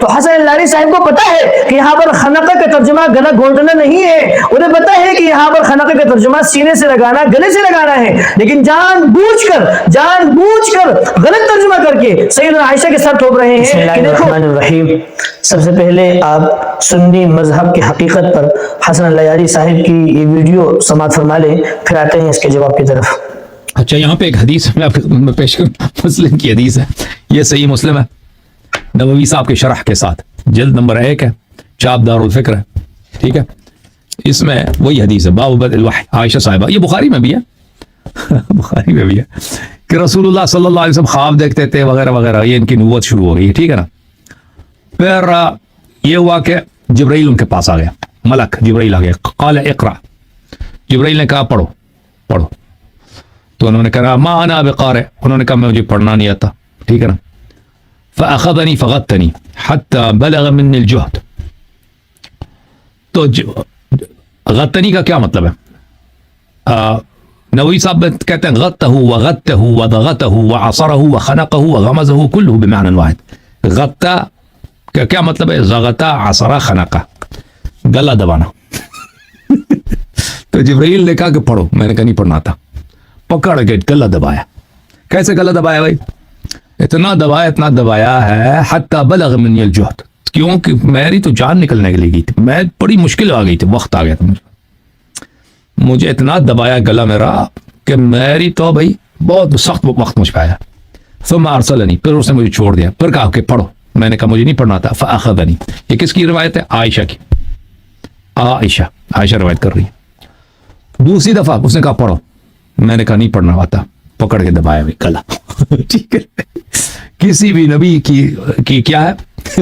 تو حسن اللہ صاحب کو پتا ہے کہ یہاں پر خنقہ کا ترجمہ گلا گھونٹنا نہیں ہے۔ انہیں پتا ہے کہ یہاں پر خنقہ کا ترجمہ سینے سے لگانا گلے سے لگانا ہے۔ لیکن جان بوجھ کر جان بوجھ کر غلط ترجمہ کر کے سیدنا عائشہ کے سر ٹھوک رہے بسم ہیں اللہ کہ دیکھو۔ الرحمن الرحیم۔ سب سے پہلے آپ سنی مذہب کی حقیقت پر حسن اللہ صاحب کی یہ ویڈیو سماعت فرما لیں پھر آتے ہیں اس کے جواب کی طرف۔ اچھا یہاں پہ ایک حدیث میں آپ پیش کروں مسلم کی حدیث ہے۔ یہ صحیح مسلم ہے۔ نبوی صاحب کے شرح کے ساتھ۔ جلد نمبر ایک ہے چاپ دار الفکر ہے، ٹھیک ہے؟ اس میں وہی حدیث ہے، باب بد الوحی۔ عائشہ صاحبہ، یہ بخاری میں بھی ہے۔ بخاری میں بھی ہے کہ رسول اللہ صلی اللہ علیہ وسلم خواب دیکھتے تھے، وغیرہ وغیرہ۔ یہ ان کی نبوت شروع ہو گئی ٹھیک ہے نا؟ پھر یہ ہوا کہ جبرائیل ان کے پاس آ گیا۔ ملک جبرائیل آ گیا۔ قال اقرا جبرائیل نے کہا، پڑھو پڑھو۔ تو انہوں نے کہا، ما انا بقارئ۔ انہوں نے کہا مجھے پڑھنا نہیں آتا، ٹھیک ہے نا؟ فأخذني فغتني حتى بلغ مني الجهد. طيب، توج غتني کا کیا مطلب ہے آه، نوی صاحب کہتے ہیں غته وغته وضغته وعصره وخنقه وغمزه كله بمعنى واحد. غتا کیا مطلب ہے زغتا عصرا خنقا گلا دبانا. تو جبرائیل نے کہا کہ پڑھو میں نے کہا نہیں پڑھنا تھا. پکڑ کے گلا دبایا. کیسے گلا دبایا بھائی؟ اتنا دبایا اتنا دبایا ہے، حتی بلغ منی الجہد کیوں کہ میری تو جان نکلنے کے لیے گئی تھی۔ میں بڑی مشکل آ گئی تھی، وقت آ گیا تھا مجھے۔ مجھے اتنا دبایا گلا میرا کہ میری تو بھائی بہت سخت وقت مجھ پہ آیا۔ ثم ارسلنی، پھر اس نے مجھے چھوڑ دیا۔ پھر کہا کہ پڑھو۔ میں نے کہا مجھے نہیں پڑھنا تھا۔ فاخذنی۔ یہ کس کی روایت ہے؟ عائشہ کی۔ عائشہ عائشہ روایت کر رہی ہے۔ دوسری دفعہ اس نے کہا پڑھو۔ میں نے کہا نہیں پڑھنا آتا۔ پکڑ کے دبایا بھی کلا ٹھیک ہے۔ کسی بھی نبی کی کی کیا ہے؟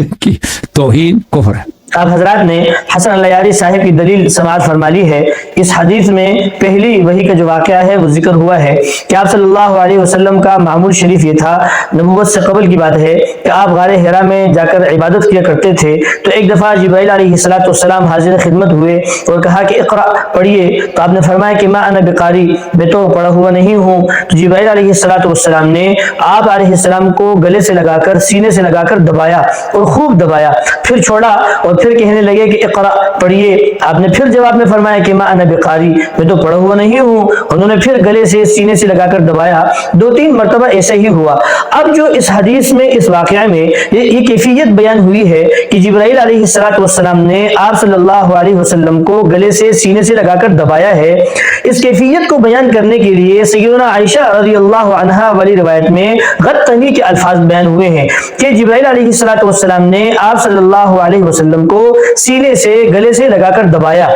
توہین کفر ہے۔ آپ حضرات نے حسن اللہ صاحب کی دلیل سماعت فرما لی ہے۔ اس حدیث میں پہلی وہی کا جو واقعہ ہے وہ ذکر ہوا ہے کہ آپ صلی اللہ علیہ وسلم کا معمول شریف یہ تھا، نبوت سے قبل کی بات ہے کہ آپ غار ہرا میں جا کر عبادت کیا کرتے تھے۔ تو ایک دفعہ جبرائیل علیہ السلاۃ والسلام حاضر خدمت ہوئے اور کہا کہ اقرا پڑھیے۔ تو آپ نے فرمایا کہ میں انا بقاری، میں تو پڑھا ہوا نہیں ہوں۔ تو جبرائیل علیہ السلاۃ والسلام نے آپ علیہ السلام کو گلے سے لگا کر، سینے سے لگا کر دبایا اور خوب دبایا۔ پھر چھوڑا اور پھر کہنے لگے کہ اقرا پڑھیے۔ آپ نے پھر جواب میں فرمایا کہ میں انا بقاری، میں تو پڑھا ہوا نہیں ہوں۔ انہوں نے پھر گلے سے سینے سے لگا کر دبایا۔ دو تین مرتبہ ایسا ہی ہوا۔ اب جو اس حدیث میں، اس واقعہ میں یہ کیفیت بیان ہوئی ہے کہ جبرائیل علیہ السلاۃ والسلام نے آپ صلی اللہ علیہ وسلم کو گلے سے سینے سے لگا کر دبایا ہے۔ اس کیفیت کو بیان کرنے کے لیے سیدنا عائشہ رضی اللہ عنہا والی روایت میں غد تنگی کے الفاظ بیان ہوئے ہیں کہ جبرائیل علیہ السلاۃ والسلام نے آپ صلی اللہ علیہ وسلم کو سینے سے گلے سے لگا کر دبایا۔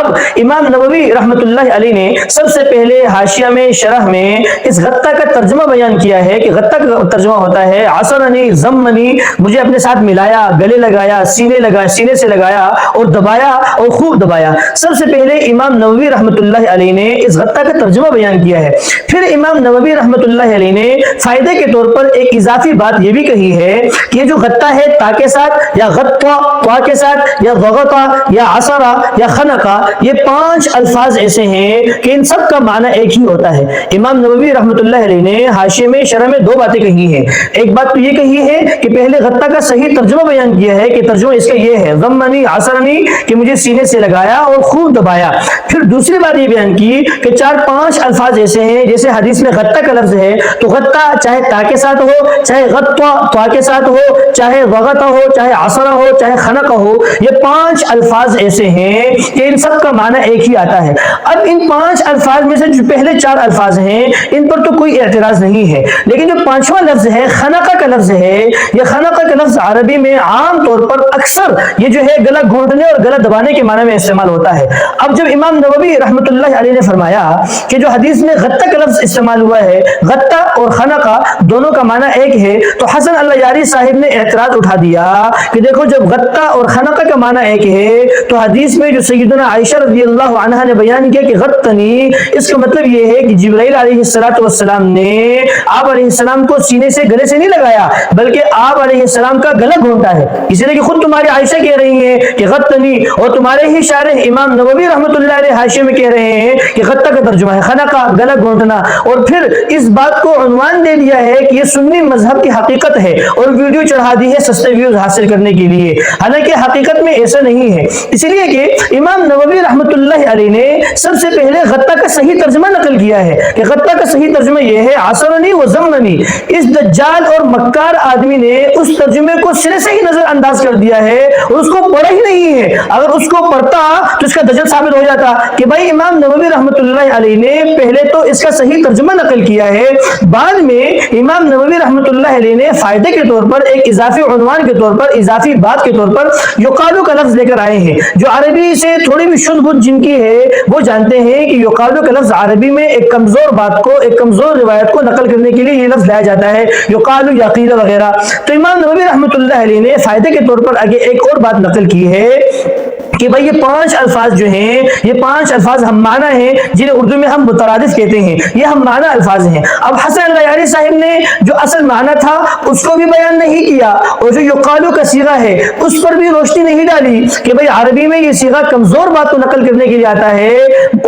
اب امام نووی رحمت اللہ علیہ نے سب سے پہلے حاشیہ میں شرح میں اس غطہ کا ترجمہ بیان کیا ہے کہ غطہ کا ترجمہ ہوتا ہے، عصرنی زمنی مجھے اپنے ساتھ ملایا، گلے لگایا، سینے لگایا سینے سے لگایا اور دبایا اور خوب دبایا۔ سب سے پہلے امام نووی رحمت اللہ علیہ نے اس غطہ کا ترجمہ بیان کیا ہے۔ پھر امام نووی رحمت اللہ علیہ نے فائدے کے طور پر ایک اضافی بات یہ بھی کہی ہے کہ یہ جو غطہ ہے تا کے ساتھ یا غطہ طا کے ساتھ یا غغطہ یا عصرہ یا خنقہ یہ پانچ الفاظ ایسے ہیں کہ ان سب کا معنی ایک ہی ہوتا ہے۔ امام نووی رحمت اللہ علیہ نے حاشیے میں شرح میں دو باتیں کہی ہیں۔ ایک بات تو یہ کہی ہے کہ پہلے غطہ کا صحیح ترجمہ بیان کیا ہے کہ ترجمہ اس کا یہ ہے، ضمنی، عصرنی، کہ مجھے سینے سے لگایا اور خوب دبایا۔ پھر دوسری بات یہ بیان کی کہ چار پانچ الفاظ ایسے ہیں جیسے حدیث میں غطہ کا لفظ ہے تو غطہ چاہے تا کے ساتھ ہو، چاہے غطہ طا کے ساتھ ہو، چاہے وغطہ ہو، چاہے عصرہ ہو، چاہے خنقہ ہو، یہ پانچ الفاظ ایسے ہیں کہ ان سب کا معنی ایک ہی آتا ہے۔ اب ان پانچ الفاظ میں سے جو پہلے چار الفاظ ہیں، ان پر تو کوئی اعتراض نہیں ہے۔ لیکن جو پانچواں لفظ ہے خنقہ کا لفظ ہے، یہ خنقہ کا لفظ عربی میں عام طور پر اکثر یہ جو ہے گلا گھونٹنے اور گلا دبانے کے معنی میں استعمال ہوتا ہے۔ اب جب امام نووی رحمت اللہ علیہ نے فرمایا کہ جو حدیث میں غطہ کا لفظ استعمال ہوا ہے، غطہ اور خنقہ دونوں کا معنی ایک ہے، تو حسن اللہ یاری صاحب نے اعتراض اٹھا دیا کہ دیکھو جب غطہ اور خنقہ کا معنی ایک ہے، تو حدیث میں جو سیدنا عائشہ رضی اللہ عنہ نے بیان کیا کہ غتنی اس کا مطلب یہ ہے کہ جبرائیل علیہ السلام والسلام نے آپ علیہ السلام کو سینے سے گلے سے نہیں لگایا، بلکہ آپ علیہ السلام کا گلا گھونٹا ہے۔ اسی لیے کہ خود تمہاری عائشہ کہہ رہی ہیں کہ غتنی اور تمہارے ہی شارح امام نووی رحمۃ اللہ علیہ حاشے میں کہہ رہے ہیں کہ غتہ کا ترجمہ ہے خنا کا گلا گھونٹنا۔ اور پھر اس بات کو عنوان دے دیا ہے کہ یہ سنی مذہب کی حقیقت ہے اور ویڈیو چڑھا دی ہے سستے ویوز حاصل کرنے کے لیے۔ حالانکہ حقیقت میں ایسا نہیں ہے۔ اس لیے کہ امام نووی رحمۃ اللہ علیہ نے سب سے پہلے غتہ کا صحیح ترجمہ نقل کیا ہے کہ غتہ کا صحیح ترجمہ یہ ہے آسرنی و زمنی اس دجال اور مکار آدمی نے اس ترجمے کو سرے سے ہی نظر انداز کر دیا ہے اور اس کو پڑھا ہی نہیں ہے۔ اگر اس کو پڑھتا تو اس کا دجل ثابت ہو جاتا کہ بھائی امام نووی رحمۃ اللہ علیہ نے پہلے تو اس کا صحیح ترجمہ نقل کیا ہے۔ بعد میں امام نووی رحمۃ اللہ علیہ نے فائدے کے طور پر، ایک اضافی عنوان کے طور پر، اضافی بات کے طور پر یقالو کا لفظ لے کر آئے ہیں۔ جو عربی سے تھوڑی بھی شد بدھ جن کی ہے وہ جانتے ہیں کہ یقالو کا لفظ عربی میں ایک کمزور بات کو، ایک کمزور روایت کو نقل کرنے کے لیے یہ لفظ لایا جاتا ہے یقالو یقین وغیرہ۔ تو امام نبی رحمۃ اللہ علیہ نے فائدے کے طور پر آگے ایک اور بات نقل کی ہے۔ کہ بھائی یہ پانچ الفاظ جو ہیں، یہ پانچ الفاظ ہم معنی ہیں، جنہیں اردو میں ہم مترادف کہتے ہیں۔ یہ ہم معنی الفاظ ہیں۔ اب حسن غیاری صاحب نے جو اصل معنی تھا، اس کو بھی بیان نہیں کیا۔ اور جو یقالو کا سیغہ ہے، اس پر بھی روشنی نہیں ڈالی کہ بھائی عربی میں یہ سیغہ کمزور بات کو نقل کرنے کے لیے آتا ہے۔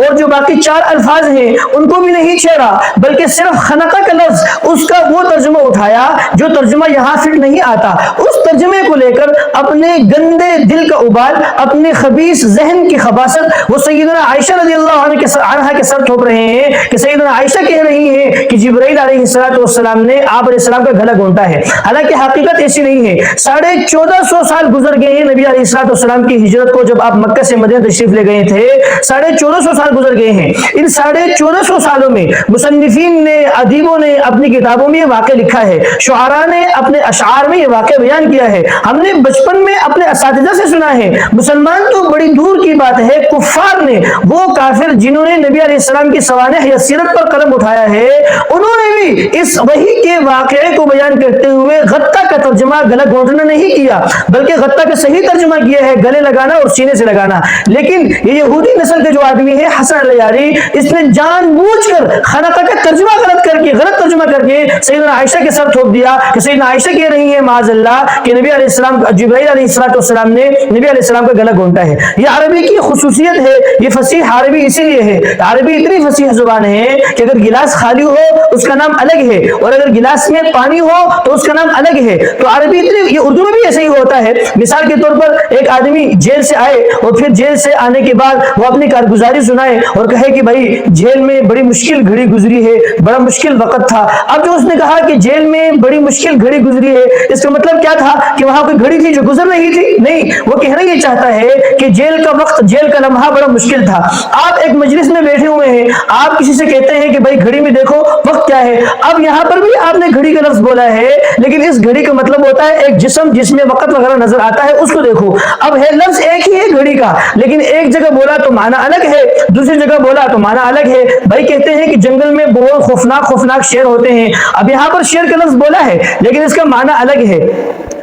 اور جو باقی چار الفاظ ہیں ان کو بھی نہیں چھیڑا بلکہ صرف خنقہ کا لفظ اس کا وہ ترجمہ اٹھایا جو ترجمہ یہاں فٹ نہیں آتا۔ اس ترجمے کو لے کر اپنے گندے دل کا ابال اپنے خبیص ذہن کی خباست وہ سیدنا عائشہ رضی اللہ عنہ کے سر, عنہ کے سر تھوپ رہے ہیں کہ سیدنا عائشہ کہہ رہی ہیں کہ جبرائیل علیہ السلام والسلام نے آپ علیہ السلام کا گلا گھونٹا ہے۔ حالانکہ حقیقت ایسی نہیں ہے۔ ساڑھے چودہ سو سال گزر گئے ہیں نبی علیہ السلام والسلام کی ہجرت کو جب آپ مکہ سے مدینہ تشریف لے گئے تھے۔ ساڑھے چودہ سو سال گزر گئے ہیں۔ ان ساڑھے چودہ سو سالوں میں مصنفین نے، ادیبوں نے اپنی کتابوں میں یہ واقع لکھا ہے۔ شعراء نے اپنے اشعار میں یہ واقع بیان کیا ہے۔ ہم نے بچپن میں اپنے اساتذہ سے سنا ہے۔ مسلمان تو بڑی دور کی بات ہے۔ کفار نے، وہ کافر جنہوں نے نبی علیہ السلام کی سوانح یا سیرت پر قلم اٹھایا ہے، انہوں نے بھی اس وحی کے واقعے کو بیان کرتے ہوئے غطہ کا ترجمہ گلا گھونٹنا نہیں کیا، بلکہ غطہ کا صحیح ترجمہ کیا ہے۔ گلے لگانا اور سینے سے لگانا۔ لیکن یہ یہودی نسل کے جو آدمی ہے حسن الیاری اس نے جان بوجھ کر خانقہ کا ترجمہ غلط کر کے، غلط ترجمہ کر کے سیدنا عائشہ کے سر تھوپ دیا کہ سیدنا عائشہ کہہ رہی ہے معاذ اللہ، کہ نبی علیہ السلام، جبرائیل علیہ السلام والسلام نے نبی علیہ السلام کا گلا گھونٹا ہے۔ یہ عربی کی خصوصیت ہے، یہ فصیح عربی اسی لیے ہے۔ عربی اتنی فصیح زبان ہے کہ اگر گلاس خالی ہو اس کا نام الگ ہے، اور اگر گلاس میں پانی ہو تو اس کا نام الگ ہے۔ تو عربی اتنی، یہ اردو میں بھی ایسے ہی ہوتا ہے۔ مثال کے طور پر ایک آدمی جیل سے آئے اور پھر جیل سے آنے کے بعد وہ اپنی کارگزاری سنا سنائے اور کہے کہ بھائی جیل میں بڑی مشکل گھڑی گزری ہے، بڑا مشکل وقت تھا۔ اب جو اس نے کہا کہ جیل میں بڑی مشکل گھڑی گزری ہے، اس کا مطلب کیا تھا؟ کہ وہاں کوئی گھڑی تھی جو گزر رہی تھی؟ نہیں، وہ کہنا یہ چاہتا ہے کہ جیل کا وقت، جیل کا لمحہ بڑا مشکل تھا۔ آپ ایک مجلس میں بیٹھے ہوئے ہیں، آپ کسی سے کہتے ہیں کہ بھائی گھڑی میں دیکھو وقت کیا ہے۔ اب یہاں پر بھی آپ نے گھڑی کا لفظ بولا ہے، لیکن اس گھڑی کا مطلب ہوتا ہے ایک جسم جس میں وقت وغیرہ نظر آتا ہے، اس کو دیکھو۔ اب ہے، لفظ ایک ہی ہے گھڑی کا، لیکن ایک جگہ بولا تو معنی الگ ہے۔ دوسری جگہ بولا تو معنی الگ ہے. بھائی کہتے ہیں کہ جنگل میں بہت خوفناک خوفناک شیر ہوتے ہیں۔ اب یہاں پر شیر کا لفظ بولا ہے، لیکن اس کا معنی الگ ہے۔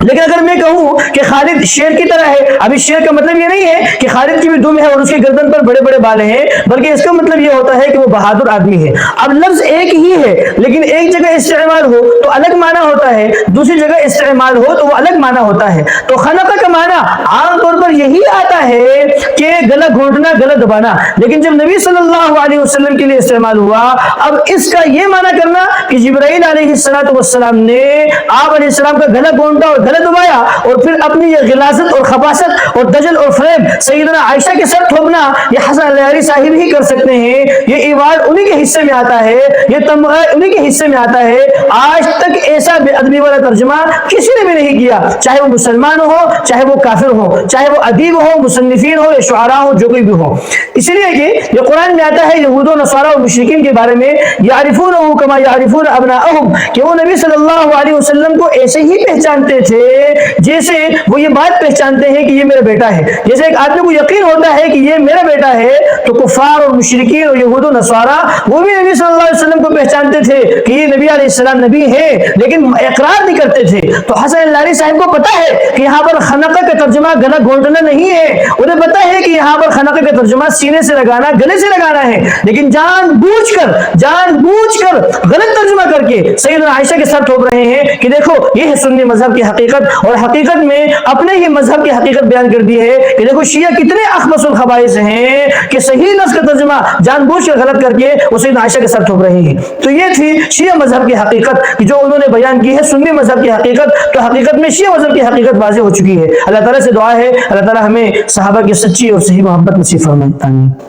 لیکن اگر میں کہوں کہ خالد شیر کی طرح ہے اب اس شیر کا مطلب یہ نہیں ہے کہ خالد کی بھی دم ہے اور اس کی گردن پر بڑے بڑے بالے ہیں، بلکہ اس کا مطلب یہ ہوتا ہے کہ وہ بہادر آدمی ہے۔ اب لفظ ایک ہی ہے، لیکن ایک جگہ استعمال ہو تو الگ معنی ہوتا ہے، دوسری جگہ استعمال ہو تو وہ الگ معنی ہوتا ہے۔ تو خنقہ کا معنی عام طور پر یہی آتا ہے کہ گلا گھونٹنا گلا دبانا۔ لیکن جب نبی صلی اللہ علیہ وسلم کے لیے استعمال ہوا، اب اس کا یہ معنی کرنا کہ جبرائیل علیہ السلام نے آپ علیہ السلام کا گلا گھونٹا اور گلا دبایا اور پھر اپنی یہ غلاظت اور خباست اور دجل اور فریب سیدنا عائشہ کے سر تھوپنا، یہ حسن علیہ صاحب ہی کر سکتے ہیں۔ یہ ایوارڈ انہی کے حصے میں آتا ہے، یہ تمغہ انہی کے حصے میں آتا ہے۔ آج تک ایسا بے ادبی والا ترجمہ کسی نے بھی نہیں کیا۔ چاہے وہ مسلمان ہو، چاہے وہ کافر ہو، چاہے وہ ادیب ہو، مصنفین ہو یا شعراء ہو، جو کوئی بھی ہو۔ اسی لیے کہ یہ قرآن میں آتا ہے، یہود و نصارہ و مشرکین کے بارے میں یعرفون کما یعرفون ابناءہم، کہ وہ نبی صلی اللہ علیہ وسلم کو ایسے ہی پہچانتے تھے۔ جیسے وہ یہ بات پہچانتے ہیں کہ یہ میرا بیٹا ہے۔ جیسے ایک آدمی کو یقین ہوتا ہے کہ یہ میرا بیٹا ہے، تو کفار اور مشرقین اور یہود و نصوارہ وہ بھی نبی صلی اللہ علیہ وسلم کو پہچانتے تھے کہ یہ نبی علیہ السلام نبی ہے لیکن اقرار نہیں کرتے تھے۔ تو حسن لاری صاحب کو پتا ہے کہ یہاں پر خنقہ کا ترجمہ گلا گھونٹنا نہیں ہے۔ انہیں پتا ہے کہ یہاں پر خنقہ کا ترجمہ سینے سے لگانا، گلے سے لگانا ہے۔ لیکن جان بوجھ کر، جان بوجھ کر غلط ترجمہ کر کے سیدنا عائشہ کے ساتھ ٹھوپ رہے ہیں کہ دیکھو، یہ ہے سنی مذہب کی حقیقت۔ حقیقت اور حقیقت میں اپنے ہی مذہب کی حقیقت بیان کر دی ہے کہ دیکھو شیعہ کتنے اخبص الخبائش ہیں کہ صحیح نفس کا ترجمہ جان بوجھ کے غلط کر کے اسے عائشہ کے سر تھوپ رہی ہیں۔ تو یہ تھی شیعہ مذہب کی حقیقت جو انہوں نے بیان کی ہے سنی مذہب کی حقیقت، تو حقیقت میں شیعہ مذہب کی حقیقت واضح ہو چکی ہے۔ اللہ تعالیٰ سے دعا ہے، اللہ تعالیٰ ہمیں صحابہ کی سچی اور صحیح محبت نصیب فرمائے۔